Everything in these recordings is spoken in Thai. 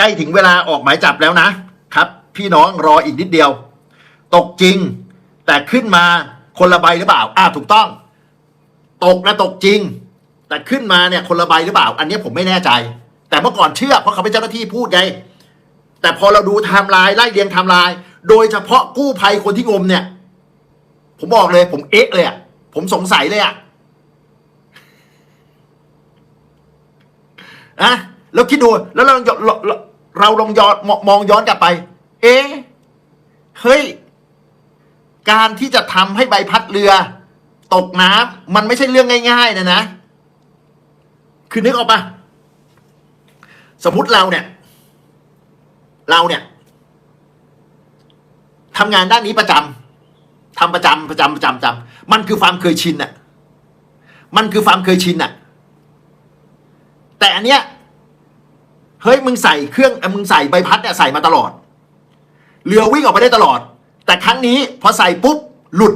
ใกล้ถึงเวลาออกหมายจับแล้วนะครับ พี่น้องรออีกนิดเดียว ตกจริง แต่ขึ้นมาคนละใบหรือเปล่าอ่าถูกต้อง ตกนะตกจริง แต่ขึ้นมาเนี่ยคนละใบหรือเปล่า อันนี้ผมไม่แน่ใจ แต่เมื่อก่อนเชื่อเพราะเขาเป็นเจ้าหน้าที่พูดไงแต่พอเราดูไทม์ไลน์ไล่เรียงไทม์ไลน์โดยเฉพาะกู้ภัยคนที่งมเนี่ย ผมบอกเลย ผมเอ๊ะเลยอะผมสงสัยเลยอะอะแล้วคิดดูแล้วเรา เราลองย้อนมองย้อนกลับไป เอ๊ะเฮ้ย การที่จะทำให้ใบพัดเรือ ตกน้ำมันไม่ใช่เรื่องง่าย ๆ นะนะ คือนึกออกปะสมมติเราเนี่ย เราเนี่ยทำงานด้านนี้ประจำทำประจำประจำประจำประจำมันคือความเคยชินน่ะมันคือความเคยชินน่ะแต่อันเนี้ย เฮ้ยมึงใส่เครื่องเอ่อมึงใส่ใบพัดเนี่ยใส่มาตลอด เรือวิ่งออกไปได้ตลอด แต่ครั้งนี้พอใส่ปุ๊บหลุด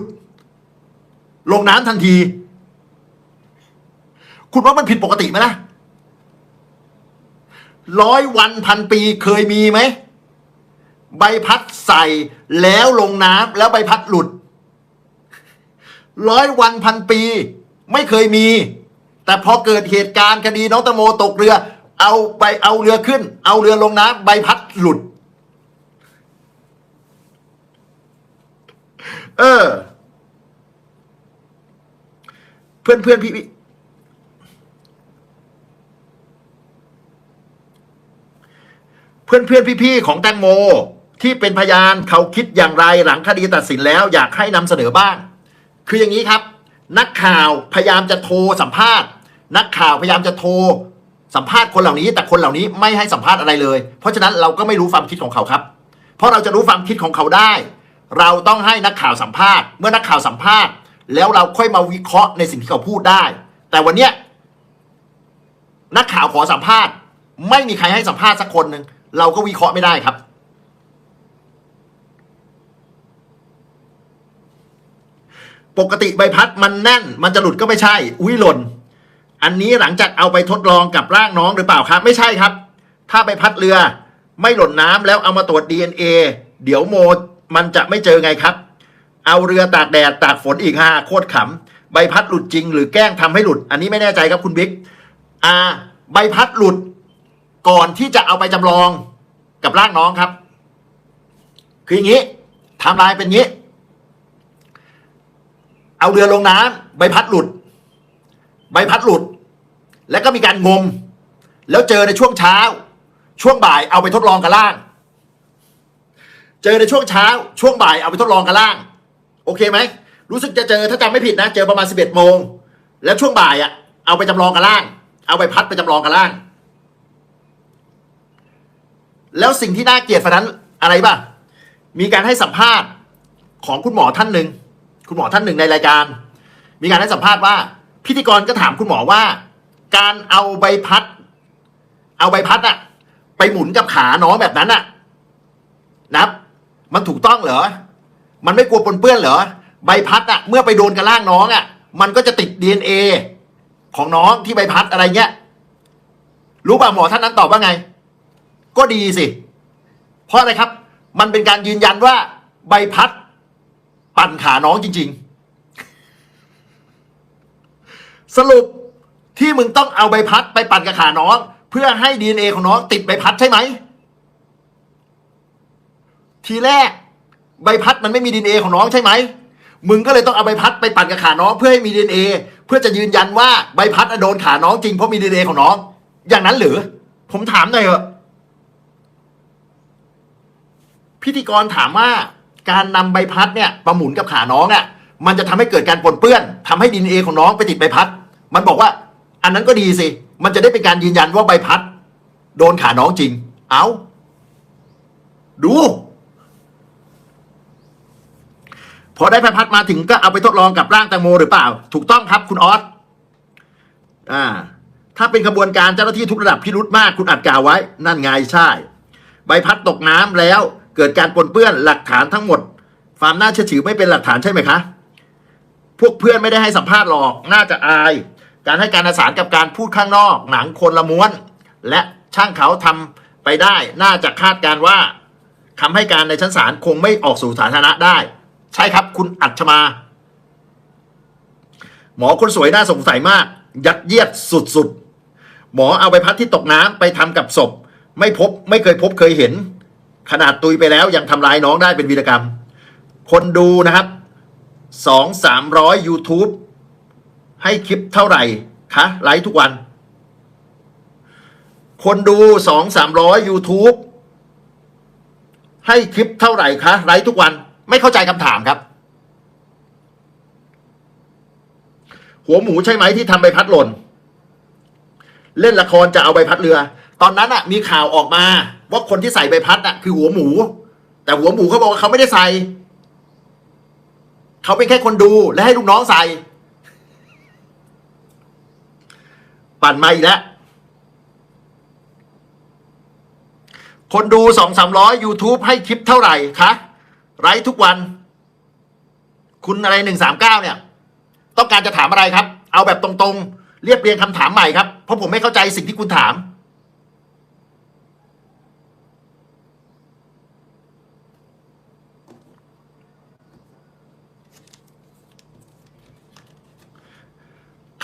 ลงน้ำทันที คุณว่ามันผิดปกติไหมล่ะร้อยวันพันปีเคยมีไหม ใบพัดใส่แล้วลงน้ำแล้วใบพัดหลุด ร้อยวันพันปี ไม่เคยมี แต่พอเกิดเหตุการณ์คดีน้องตะโมตกเรือ เอาไปเอาเรือขึ้น เอาเรือลงน้ำใบพัดหลุด เออ เพื่อนเพื่อนพี่พี่เพื่อนเพื่อนพี่พี่ของแตงโม ที่เป็นพยานเขาคิดอย่างไรหลังคดีตัดสินแล้ว อยากให้นำเสนอบ้าง คืออย่างนี้ครับ นักข่าวพยายามจะโทรสัมภาษณ์ นักข่าวพยายามจะโทร สัมภาษณ์คนเหล่านี้ แต่คนเหล่านี้ไม่ให้สัมภาษณ์อะไรเลย เพราะฉะนั้นเราก็ไม่รู้ความคิดของเขาครับ เพราะเราจะรู้ความคิดของเขาได้ เราต้องให้นักข่าวสัมภาษณ์ เมื่อนักข่าวสัมภาษณ์ แล้วเราค่อยมาวิเคราะห์ในสิ่งที่เขาพูดได้ แต่วันเนี้ยนักข่าวขอสัมภาษณ์ ไม่มีใครให้สัมภาษณ์สักคนหนึ่งเราก็วิเคราะห์ไม่ได้ครับ ปกติใบพัดมันแน่น มันจะหลุดก็ไม่ใช่ อุ้ยหล่น อันนี้หลังจากเอาไปทดลองกับร่างน้องหรือเปล่าครับ ไม่ใช่ครับ ถ้าใบพัดเรือไม่หล่นน้ำแล้วเอามาตรวจ DNA เดี๋ยวโมมันจะไม่เจอไงครับ เอาเรือตากแดดตากฝนอีกฮะโคตรขำใบพัดหลุดจริง หรือแกล้งทำให้หลุด อันนี้ไม่แน่ใจครับคุณบิ๊กอ่าใบพัดหลุดก่อนที่จะเอาไปจำลองกับร่างน้องครับ คืออย่างนี้ไทำลายเป็นงี้ เอาเรือลงน้ำใบพัดหลุด ใบพัดหลุด แล้วก็มีการงม แล้วเจอในช่วงเช้า ช่วงบ่ายเอาไปทดลองกับล่าง เจอในช่วงเช้า ช่วงบ่ายเอาไปทดลองกับล่าง โอเคไหมรู้สึกจะเจอถ้าจำไม่ผิดนะ เจอประมาณสิบเอ็ดโมง แล้วช่วงบ่ายอะเอาไปจำลองกับล่าง เอาไปพัดไปจำลองกับล่าง แล้วสิ่งที่น่าเกลียดฝันนั้นอะไรบ้างมีการให้สัมภาษณ์ของคุณหมอท่านหนึ่งคุณหมอท่านหนึ่งในรายการ มีการให้สัมภาษณ์ว่า พิธีกรก็ถามคุณหมอว่า การเอาใบพัด เอาใบพัดอะไปหมุนกับขาน้องแบบนั้นอะนับ มันถูกต้องเหรอ มันไม่กลัวปนเปื้อนเหรอ ใบพัดอะเมื่อไปโดนกับร่างน้องอะมันก็จะติด DNA ของน้องที่ใบพัดอะไรเงี้ย รู้ป่ะหมอท่านนั้นตอบว่าไง ก็ดีสิ เพราะอะไรครับ มันเป็นการยืนยันว่าใบพัด ปั่นขาน้องจริง ๆ สรุป ที่มึงต้องเอาใบพัดไปปั่นกับขาน้อง เพื่อให้ DNA ของน้องติดใบพัดใช่ไหม ทีแรกใบพัดมันไม่มี DNA ของน้องใช่ไหม มึงก็เลยต้องเอาใบพัดไปปั่นกับขาน้อง เพื่อให้มี DNA เพื่อจะยืนยันว่าใบพัดโดนขาน้องจริงเพราะมี DNA ของน้อง อย่างนั้นหรือ ผมถามหน่อยเถอะพิธีกรถามว่าการนำใบพัดเนี่ยประหมุนกับขาน้องอะ่ะมันจะทำให้เกิดการปนเปื้อนทำให้ดีเอของน้องไปติดใบพัด มันบอกว่า อันนั้นก็ดีสิ มันจะได้เป็นการยืนยันว่าใบพัด โดนขาน้องจริง เอาดู พอได้ใบพัดมาถึงก็เอาไปทดลองกับร่างแตงโมหรือเปล่า ถูกต้องครับคุณออสอ่า ถ้าเป็นขบวนการเจ้าหน้าที่ทุกระดับพิรุธมาก คุณอัดกล่าวไว้ นั่นไงใช่ ใบพัดตกน้ำแล้วเกิดการปนเปื้อนหลักฐานทั้งหมดความน่าเชื่อถือไม่เป็นหลักฐานใช่ไหมคะ พวกเพื่อนไม่ได้ให้สัมภาษณ์หรอก น่าจะอาย การให้การอาสารกับการพูดข้างนอกหนังคนละม้วน และช่างเขาทำไปได้ น่าจะคาดการว่าคำให้การในชั้นศาลคงไม่ออกสู่สาธารณะได้ ใช่ครับคุณอัจฉมา หมอคนสวยน่าสงสัยมาก ยัดเยียดสุดๆ หมอเอาใบพัดที่ตกน้ำไปทำกับศพ ไม่พบไม่เคยพบเคยเห็น ขนาดตุยไปแล้วยังทำลายน้องได้เป็นวีรกรรม คนดูนะครับสองสามร้อย YouTube ให้คลิปเท่าไหร่คะไลฟ์ทุกวัน คนดูสองสามร้อย YouTube ให้คลิปเท่าไหร่คะไลฟ์ทุกวัน ไม่เข้าใจคำถามครับ หัวหมูใช่ไหมที่ทำใบพัดหล่น เล่นละครจะเอาใบพัดเรือ ตอนนั้นอะมีข่าวออกมา ว่าคนที่ใส่ใบพัดอะคือหัวหมู แต่หัวหมูเขาบอกว่าเขาไม่ได้ใส่ เขาเป็นแค่คนดูและให้ลูกน้องใส่ ปั่นมาอีกแล้ว คนดูสองสามร้อย YouTube ให้คลิปเท่าไหร่คะไลฟ์ทุกวัน คุณอะไรหนึ่งสามเก้าเนี่ย ต้องการจะถามอะไรครับ เอาแบบตรงๆ เรียบเรียงคำถามใหม่ครับ เพราะผมไม่เข้าใจสิ่งที่คุณถาม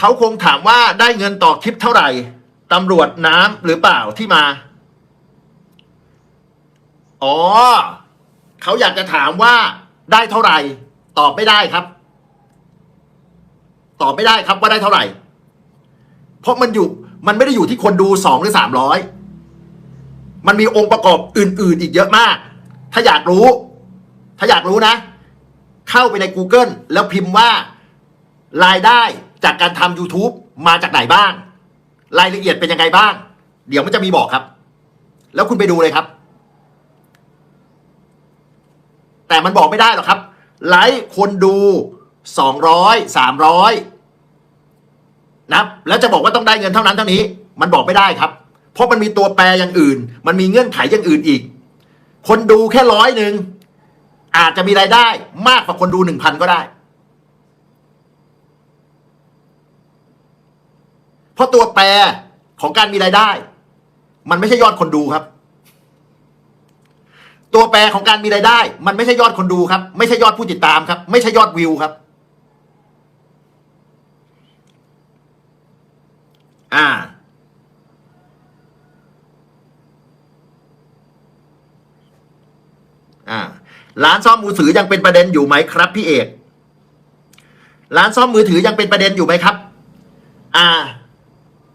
เขาคงถามว่าได้เงินต่อคลิปเท่าไหร่ตำรวจน้ำหรือเปล่าที่มา อ๋อ เขาอยากจะถามว่าได้เท่าไหร่ ตอบไม่ได้ครับ ตอบไม่ได้ครับว่าได้เท่าไหร่ เพราะมันอยู่มันไม่ได้อยู่ที่คนดูสองหรือสามร้อยมันมีองค์ประกอบอื่น ๆ อีกเยอะมาก ถ้าอยากรู้ ถ้าอยากรู้นะ เข้าไปใน Google แล้วพิมพ์ว่ารายได้ จากการทำ YouTube มาจากไหนบ้าง รายละเอียดเป็นยังไงบ้าง เดี๋ยวมันจะมีบอกครับ แล้วคุณไปดูเลยครับ แต่มันบอกไม่ได้หรอกครับ ไลค์คนดูสองร้อยสามร้อยนะแล้วจะบอกว่าต้องได้เงินเท่านั้นเท่านี้ มันบอกไม่ได้ครับ เพราะมันมีตัวแปรอย่างอื่น มันมีเงื่อนไขอย่างอื่นอีก คนดูแค่ร้อยหนึ่งอาจจะมีรายได้มากกว่าคนดูหนึ่งพันก็ได้ เพ ราะตัวแปรของการมีรายได้ มันไม่ใช่ยอดคนดูครับ ตัวแปรของการมีรายได้ มันไม่ใช่ยอดคนดูครับ ไม่ใช่ยอดผู้ติดตามครับ ไม่ใช่ยอดวิวครับ อ่า อ่า ร้านซ่อมมือถือยังเป็นประเด็นอยู่ไหมครับ พี่เอก ร้านซ่อมมือถือยังเป็นประเด็นอยู่ไหมครับ อ่า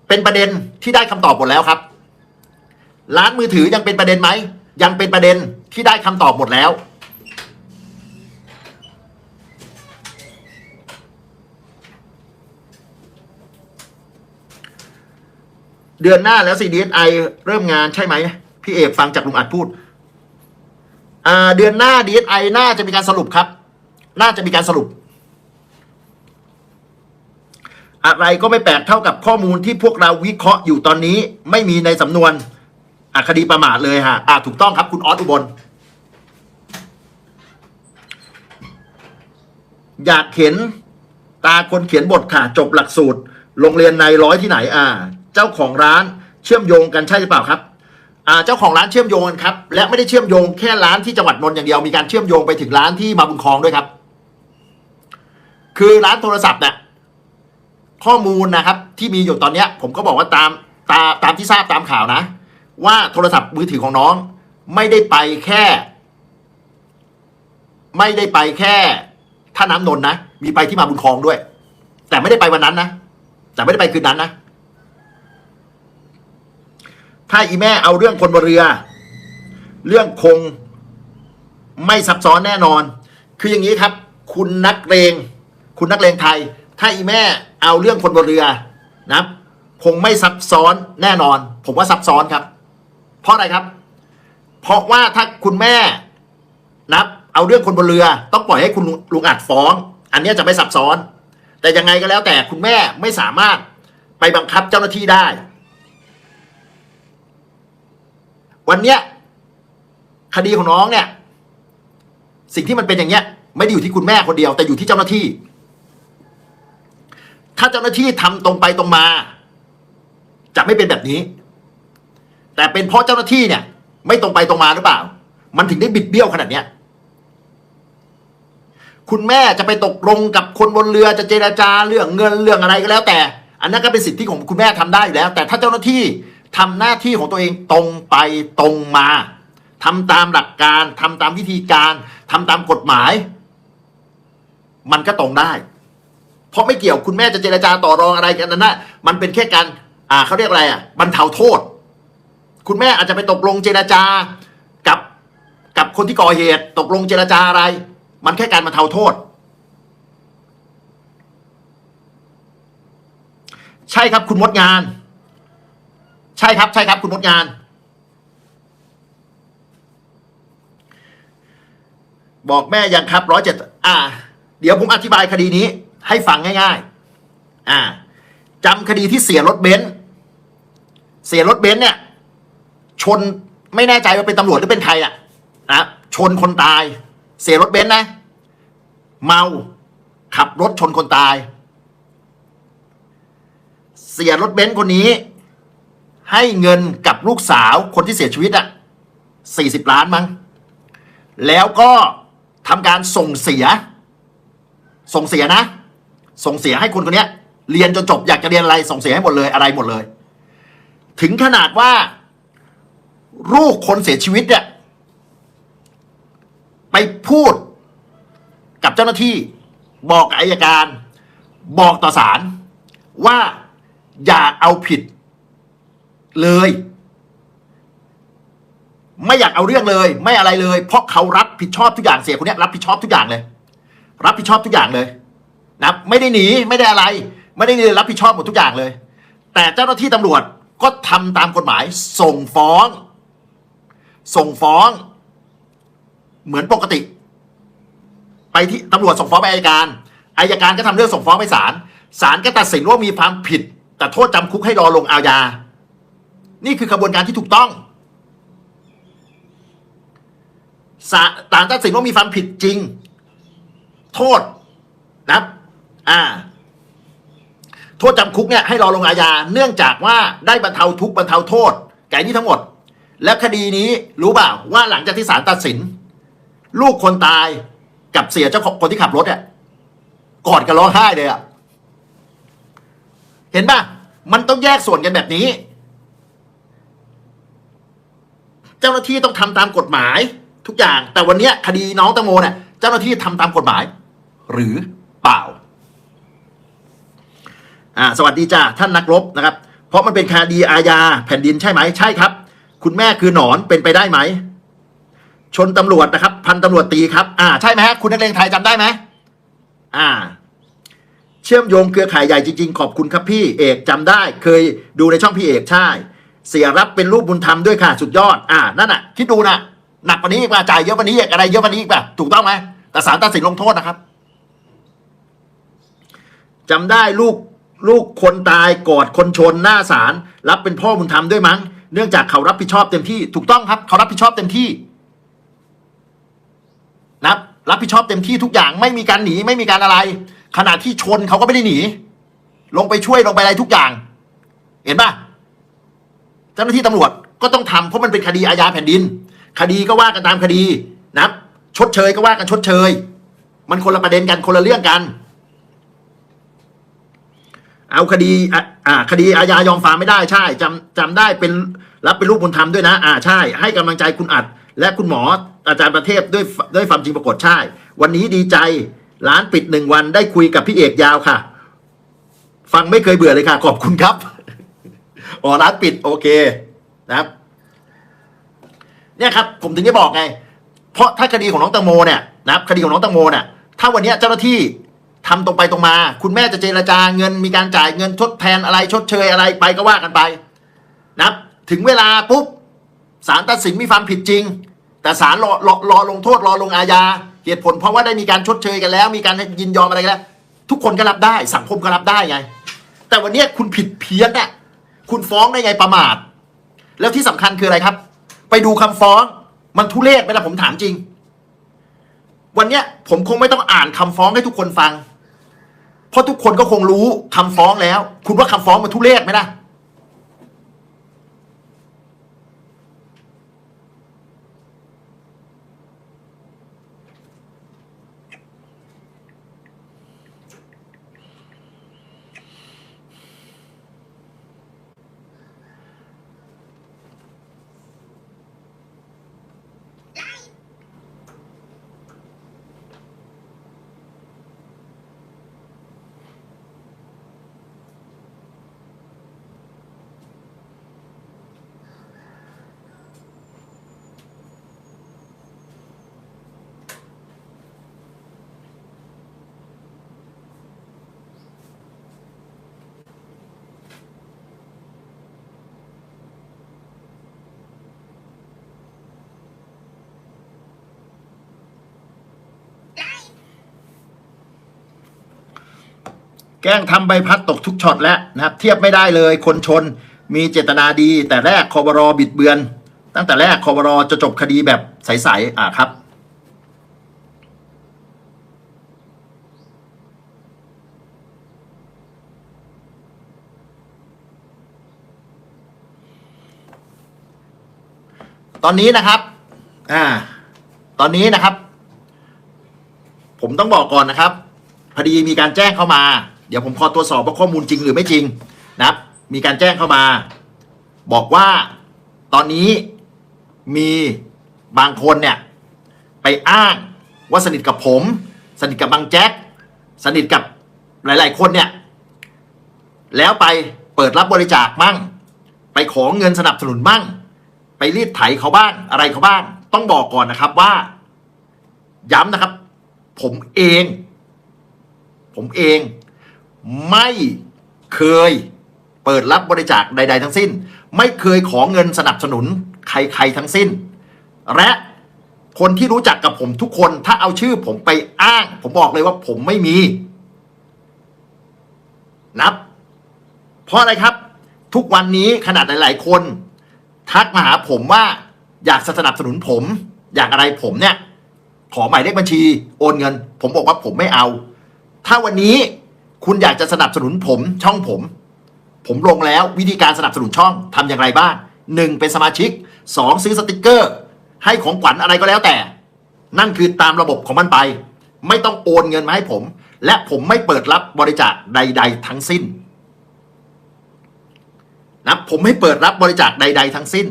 เป็นประเด็นที่ได้คำตอบหมดแล้วครับ ร้านมือถือยังเป็นประเด็นไหม ยังเป็นประเด็นที่ได้คำตอบหมดแล้วเดือนหน้าแล้ว CDSI เริ่มงานใช่ไหม พี่เอกฟังจากลุงอัดพูด เดือนหน้า DSI น่าจะมีการสรุปครับ น่าจะมีการสรุป อะไรก็ไม่แปลกเท่ากับข้อมูลที่พวกเราวิเคราะห์อยู่ตอนนี้ไม่มีในสำนวนอคดีประมาทเลยฮะอ่าถูกต้องครับคุณออสอุบล อยากเห็นตาคนเขียนบทค่ะจบหลักสูตร โรงเรียนในร้อยที่ไหน อ่า เจ้าของร้านเชื่อมโยงกันใช่หรือเปล่าครับอ่าเจ้าของร้านเชื่อมโยงกันครับ และไม่ได้เชื่อมโยงแค่ร้านที่จังหวัดนนท์อย่างเดียวมีการเชื่อมโยงไปถึงร้านที่มาบุญครองด้วยครับ คือร้านโทรศัพท์เนี่ย ข้อมูลนะครับที่มีอยู่ตอนเนี้ย ผมก็บอกว่าตามตามตามที่ทราบตามข่าวนะ ว่าโทรศัพท์มือถือของน้อง ไม่ได้ไปแค่ ไม่ได้ไปแค่ท่าน้ำนนท์นะมีไปที่มาบุญครองด้วย แต่ไม่ได้ไปวันนั้นนะแต่ไม่ได้ไปคืนนั้นนะถ้าอีแม่เอาเรื่องคนบนเรือ เรื่องคงไม่ซับซ้อนแน่นอน คืออย่างนี้ครับ คุณนักเลง คุณนักเลงไทย ถ้แม่เอาเรื่องคนบนเรือนะคงไม่ซับซ้อนแน่นอน ผมว่าซับซ้อนครับ เพราะอะไรครับ เพราะว่าถ้าคุณแม่นับ เอาเรื่องคนบนเรือต้องปล่อยให้คุณลุงอัดฟ้อง อันนี้จะไม่ซับซ้อน แต่ยังไงก็แล้วแต่คุณแม่ไม่สามารถไปบังคับเจ้าหน้าที่ได้ วันเนี้ยคดีของน้องเนี่ย สิ่งที่มันเป็นอย่างเงี้ย ไม่ได้อยู่ที่คุณแม่คนเดียว แต่อยู่ที่เจ้าหน้าที่ ถ้าเจ้าหน้าที่ทำตรงไปตรงมา จะไม่เป็นแบบนี้ แต่เป็นเพราะเจ้าหน้าที่เนี่ย ไม่ตรงไปตรงมาหรือเปล่า มันถึงได้บิดเบี้ยวขนาดเนี้ยคุณแม่จะไปตกลงกับคนบนเรือจะเจราจาเรื่องเงินเรื่องอะไรก็แล้ว แต่ อันนั้นก็เป็นสิทธิของคุณแม่ทำได้อยู่แล้ว แต่ถ้าเจ้าหน้าที่ทำหน้าที่ของตัวเองตรงไปตรงมาทำตามหลักการทำตามวิธีการทำตามกฎหมาย มันก็ตรงได้ เพราะไม่เกี่ยวคุณแม่จะเจรจาต่อรองอะไรกันนั้นนะมันเป็นแค่การอ่าเขาเรียกอะไรอะบรรเทาโทษ คุณแม่อาจจะไปตกลงเจรจากับกับคนที่ก่อเหตุ ตกลงเจรจาอะไร มันแค่การบรรเทาโทษ ใช่ครับคุณมดงาน ใช่ครับ ใช่ครับ คุณมดงาน บอกแม่ยังครับร้อยเจ็ดอ่า เดี๋ยวผมอธิบายคดีนี้ ให้ฟังง่ายๆ อ่าจำคดีที่เสียรถเบนซ์เสียรถเบนซ์เนี่ย ชนไม่แน่ใจว่าเป็นตำรวจหรือเป็นใครอะนะชนคนตาย เสียรถเบนซ์นะ เมาขับรถชนคนตาย เสียรถเบนซ์คนนี้ ให้เงินกับลูกสาวคนที่เสียชีวิตอะสี่สิบล้านมั้งแล้วก็ทำการส่งเสีย ส่งเสียนะ ส่งเสียให้คนคนนี้เรียนจนจบอยากจะเรียนอะไรส่งเสียให้หมดเลยอะไรหมดเลย ถึงขนาดว่า ลูกคนเสียชีวิตเนี่ยไปพูดกับเจ้าหน้าที่ บอกอายการ บอกต่อศาลว่าอย่าเอาผิดเลย ไม่อยากเอาเรื่องเลย ไม่อะไรเลย เพราะเขารับผิดชอบทุกอย่างเสียคนนี้รับผิดชอบทุกอย่างเลย รับผิดชอบทุกอย่างเลย นะไม่ได้หนีไม่ได้อะไร ไม่ได้รับผิดชอบหมดทุกอย่างเลย แต่เจ้าหน้าที่ตำรวจก็ทำตามกฎหมายส่งฟ้อง ส่งฟ้อง เหมือนปกติ ไปที่ตำรวจส่งฟ้องไปอายการอายการก็ทำเรื่องส่งฟ้องไปศาลศาลก็ตัดสินว่ามีความผิด แต่โทษจำคุกให้รอลงอาญา นี่คือกระบวนการที่ถูกต้องศาลตัดสินว่ามีความผิดจริง โทษนะ อ่า โทษจำคุกเนี่ยให้รอลงอาญา เนื่องจากว่าได้บรรเทาทุกข์บรรเทาโทษ แก่นี้ทั้งหมด และคดีนี้รู้เปล่าว่าหลังจากที่ศาลตัดสิน ลูกคนตายกับเสียเจ้าของคนที่ขับรถเนี่ยกอดกันร้องไห้เลยอะเห็นป่ะ มันต้องแยกส่วนกันแบบนี้ เจ้าหน้าที่ต้องทำตามกฎหมาย ทุกอย่าง แต่วันนี้คดีน้องตังโมเนี่ยเจ้าหน้าที่ทำตามกฎหมาย หรือเปล่า อ่าสวัสดีจ้าท่านนักรบนะครับ เพราะมันเป็นคดีอาญาแผ่นดินใช่ไหมใช่ครับ คุณแม่คือหนอนเป็นไปได้ไหม ชนตำรวจนะครับ พันตำรวจตีครับอ่าใช่ไหมคุณนักเลงไทยจำได้ไหมอ่า เชื่อมโยงเครือข่ายใหญ่จริงๆ ขอบคุณครับพี่เอกจำได้ เคยดูในช่องพี่เอกใช่ เสียรับเป็นรูปบุญธรรมด้วยค่ะสุดยอด อ่านั่นน่ะคิดดูนะหนักกว่านี้อีกป่ะจ่ายเยอะกว่านี้อีกอะไรเยอะกว่านี้อีกป่ะถูกต้องไหมแต่ศาลตัดสินลงโทษนะครับจำได้ลูก ลูกคนตายกอดคนชนหน้าศาลรับเป็นพ่อบุญธรรมด้วยมั้ง เนื่องจากเขารับผิดชอบเต็มที่ถูกต้องครับ เขารับผิดชอบเต็มที่นะรับผิดชอบเต็มที่ทุกอย่างไม่มีการหนีไม่มีการอะไร ขณะที่ชนเขาก็ไม่ได้หนี ลงไปช่วยลงไปอะไรทุกอย่าง เห็นปะเจ้าหน้าที่ตำรวจก็ต้องทำเพราะมันเป็นคดีอาญาแผ่นดิน คดีก็ว่ากันตามคดีนะชดเชยก็ว่ากันชดเชย มันคนละประเด็นกันคนละเรื่องกัน เอาคดีอะอ่าคดีอาญายอมความไม่ได้ใช่จำจำได้เป็นรับเป็นลูกบุญธรรมด้วยนะ อ่าใช่ ให้กำลังใจคุณอัด และคุณหมออาจารย์ประเทศด้วยด้วยความจริงปรากฏใช่ วันนี้ดีใจร้านปิดหนึ่งวันได้คุยกับพี่เอกยาวค่ะ ฟังไม่เคยเบื่อเลยค่ะ ขอบคุณครับอ๋อร้านปิดโอเคนะครับ เนี่ยครับ ผมถึงได้บอกไง เพราะถ้าคดีของน้องตังโมเนี่ยนะครับ คดีของน้องตังโมเนี่ยถ้าวันนี้เจ้าหน้าที่ ทำตรงไปตรงมา คุณแม่จะเจรจาเงินมีการจ่ายเงินทดแทนอะไรชดเชยอะไรไปก็ว่ากันไปนะถึงเวลาปุ๊บศาลตัดสินมีความผิดจริง แต่ศาลรอรอรอลงโทษรอลงอาญาเหตุผลเพราะว่าได้มีการชดเชยกันแล้ว มีการยินยอมอะไรกันแล้ว ทุกคนก็รับได้ สังคมก็รับได้ไง แต่วันนี้คุณผิดเพี้ยนน่ะคุณฟ้องได้ไงประมาท แล้วที่สำคัญคืออะไรครับ ไปดูคำฟ้องมันทุเรศไหมล่ะผมถามจริง วันเนี้ยผมคงไม่ต้องอ่านคำฟ้องให้ทุกคนฟัง เพราะทุกคนก็คงรู้คำฟ้องแล้ว คุณว่าคำฟ้องมันทุเรศไหมล่ะ แกล้งทำใบพัดตกทุกช็อตแล้วนะครับ เทียบไม่ได้เลยคนชนมีเจตนาดี แต่แรกคอรบิดเบือน ตั้งแต่แรกคอรจะจบคดีแบบใสๆอะครับตอนนี้นะครับ อ่า ตอนนี้นะครับ ผมต้องบอกก่อนนะครับ พอดีมีการแจ้งเข้ามา เดี๋ยวผมขอตรวจสอบว่าข้อมูลจริงหรือไม่จริงนะครับมีการแจ้งเข้ามา บอกว่าตอนนี้มีบางคนเนี่ยไปอ้างว่าสนิทกับผม สนิทกับบางแจ็คสนิทกับหลาย ๆ คนเนี่ยแล้วไปเปิดรับบริจาคมั่ง ไปขอเงินสนับสนุนมั่ง ไปรีดไถเขาบ้างอะไรเขาบ้าง ต้องบอกก่อนนะครับว่า ย้ำนะครับ ผมเอง ผมเอง ไม่เคยเปิดรับบริจาคใด ๆ ทั้งสิ้น ไม่เคยขอเงินสนับสนุนใครๆทั้งสิ้น และคนที่รู้จักกับผมทุกคนถ้าเอาชื่อผมไปอ้าง ผมบอกเลยว่าผมไม่มี นับ เพราะอะไรครับ ทุกวันนี้ขนาดหลาย ๆ คน ทักมาหาผมว่าอยากสนับสนุนผม อยากอะไรผมเนี่ย ขอหมายเลขบัญชี โอนเงิน ผมบอกว่าผมไม่เอา ถ้าวันนี้ คุณอยากจะสนับสนุนผมช่องผม ผมลงแล้ววิธีการสนับสนุนช่องทำอย่างไรบ้างหนึ่งเป็นสมาชิกสองซื้อสติกเกอร์ ให้ของขวัญอะไรก็แล้วแต่ นั่นคือตามระบบของมันไป ไม่ต้องโอนเงินมาให้ผม และผมไม่เปิดรับบริจาคใด ๆ ทั้งสิ้นนะผมไม่เปิดรับบริจาคใด ๆ ทั้งสิ้น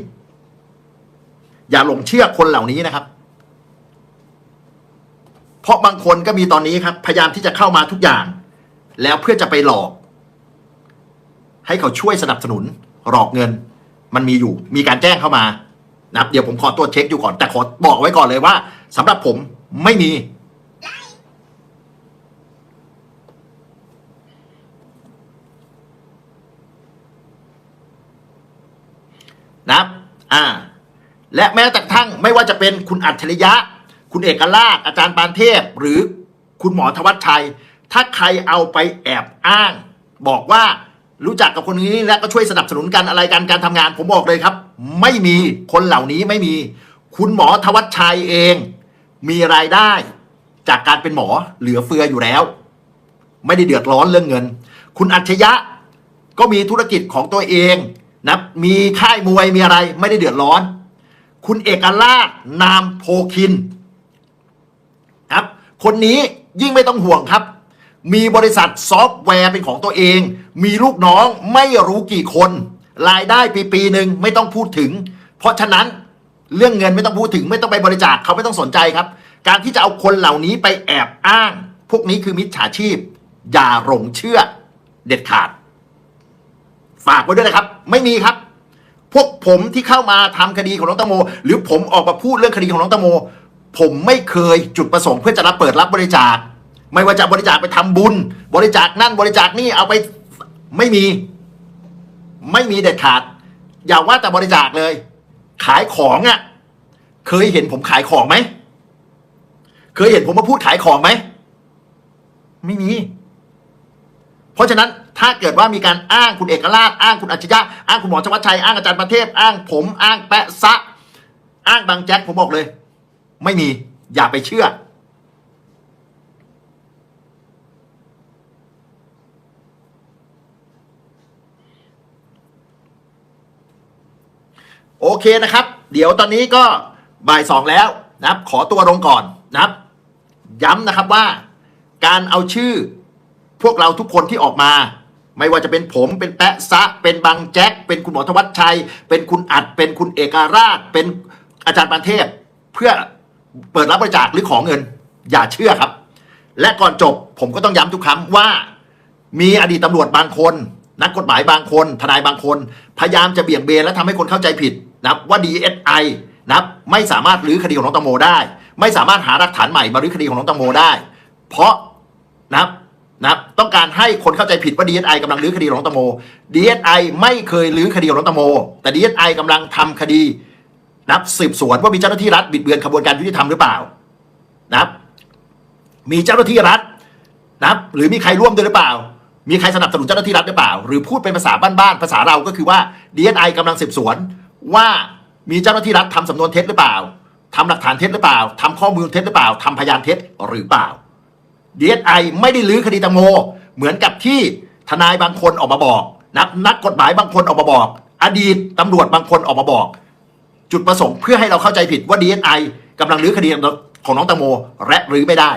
อย่าหลงเชื่อคนเหล่านี้นะครับ เพราะบางคนก็มีตอนนี้ครับ พยายามที่จะเข้ามาทุกอย่าง แล้วเพื่อจะไปหลอก ให้เขาช่วยสนับสนุนหลอกเงิน มันมีอยู่มีการแจ้งเข้ามานะครับเดี๋ยวผมขอตรวจเช็คอยู่ก่อนแต่ขอบอกไว้ก่อนเลยว่าสำหรับผมไม่มีนับอ่า และแม้แต่ทั่งไม่ว่าจะเป็นคุณอัจฉริยะ คุณเอกราชอาจารย์ปานเทพ หรือคุณหมอธวัชชัย ถ้าใครเอาไปแอบอ้าง บอกว่ารู้จักกับคนนี้และก็ช่วยสนับสนุนกันอะไรกันการทำงาน ผมบอกเลยครับ ไม่มีคนเหล่านี้ไม่มี คุณหมอธวัชชัยเอง มีรายได้จากการเป็นหมอเหลือเฟืออยู่แล้ว ไม่ได้เดือดร้อนเรื่องเงิน คุณอัจฉริยะก็มีธุรกิจของตัวเองนะมีค่ายมวยมีอะไรไม่ได้เดือดร้อน คุณเอกราชนามโพคินครับคนนี้ยิ่งไม่ต้องห่วงครับ มีบริษัทซอฟต์แวร์เป็นของตัวเอง มีลูกน้องไม่รู้กี่คน รายได้ปีปีหนึ่งไม่ต้องพูดถึง เพราะฉะนั้นเรื่องเงินไม่ต้องพูดถึงไม่ต้องไปบริจาคเขาไม่ต้องสนใจครับ การที่จะเอาคนเหล่านี้ไปแอบอ้าง พวกนี้คือมิจฉาชีพ อย่าหลงเชื่อเด็ดขาด ฝากไว้ด้วยนะครับ ไม่มีครับ พวกผมที่เข้ามาทำคดีของน้องตังโม หรือผมออกมาพูดเรื่องคดีของน้องตังโม ผมไม่เคยจุดประสงค์เพื่อจะรับเปิดรับบริจาค ไม่ว่าจะบริจาคไปทำบุญ บริจาคนั่นบริจาคนี่เอาไปไม่มี ไม่มีเด็ดขาด อย่าว่าแต่บริจาคเลย ขายของอะ่ะ เคยเห็นผมขายของไหมเคยเห็นผมมาพูดขายของไหมไม่มี เพราะฉะนั้นถ้าเกิดว่ามีการอ้างคุณเอกราชอ้างคุณอัจฉริยะอ้างคุณหมอชวัชชัยอ้างอาจารย์ประเทศ อ้างผมอ้างแปะซะ อ้างบางแจ็คผมบอกเลย ไม่มี อย่าไปเชื่อ โอเคนะครับ เดี๋ยวตอนนี้ก็บ่ายสองแล้วนะครับ ขอตัวลงก่อนนะครับ ย้ำนะครับว่าการเอาชื่อพวกเราทุกคนที่ออกมา ไม่ว่าจะเป็นผมเป็นแปะซะ เป็นบางแจ็คเป็นคุณหมอธวัชชัย เป็นคุณอัด เป็นคุณเอกราช เป็นอาจารย์ปานเทพ เพื่อเปิดรับบริจาคหรือของเงิน อย่าเชื่อครับ และก่อนจบผมก็ต้องย้ำทุกครั้งว่า มีอดีตตำรวจบางคน นักกฎหมายบางคน ทนายบางคน พยายามจะเบี่ยงเบนและทำให้คนเข้าใจผิด นะครับว่า DSI นะครับไม่สามารถรื้อคดีของน้องตังโมได้ ไม่สามารถหาหลักฐานใหม่มารื้อคดีของน้องตังโมได้ เพราะนะครับนะครับต้องการให้คนเข้าใจผิดว่า DSI กำลังรื้อคดีของน้องตังโม DSI ไม่เคยรื้อคดีของน้องตังโม แต่ DSI กำลังทำคดีนับสืบสวนว่ามีเจ้าหน้าที่รัฐบิดเบือนขบวนการยุติธรรมหรือเปล่านะครับ มีเจ้าหน้าที่รัฐนะครับ หรือมีใครร่วมด้วยหรือเปล่า มีใครสนับสนุนเจ้าหน้าที่รัฐหรือเปล่า หรือพูดเป็นภาษาบ้านๆภาษาเราก็คือว่า DNI กำลังสืบสวน ว่ามีเจ้าหน้าที่รัฐทำสำนวนเท็จหรือเปล่าทำหลักฐานเท็จหรือเปล่าทำข้อมูลเท็จหรือเปล่าทำพยานเท็จหรือเปล่า DSI ไอไม่ได้ลื้อคดีตังโม เหมือนกับที่ทนายบางคนออกมาบอก นักนักกฎหมายบางคนออกมาบอก อดีตตำรวจบางคนออกมาบอก จุดประสงค์เพื่อให้เราเข้าใจผิดว่า DSI กำลังลื้อคดีของน้องตังโม และรื้อไม่ได้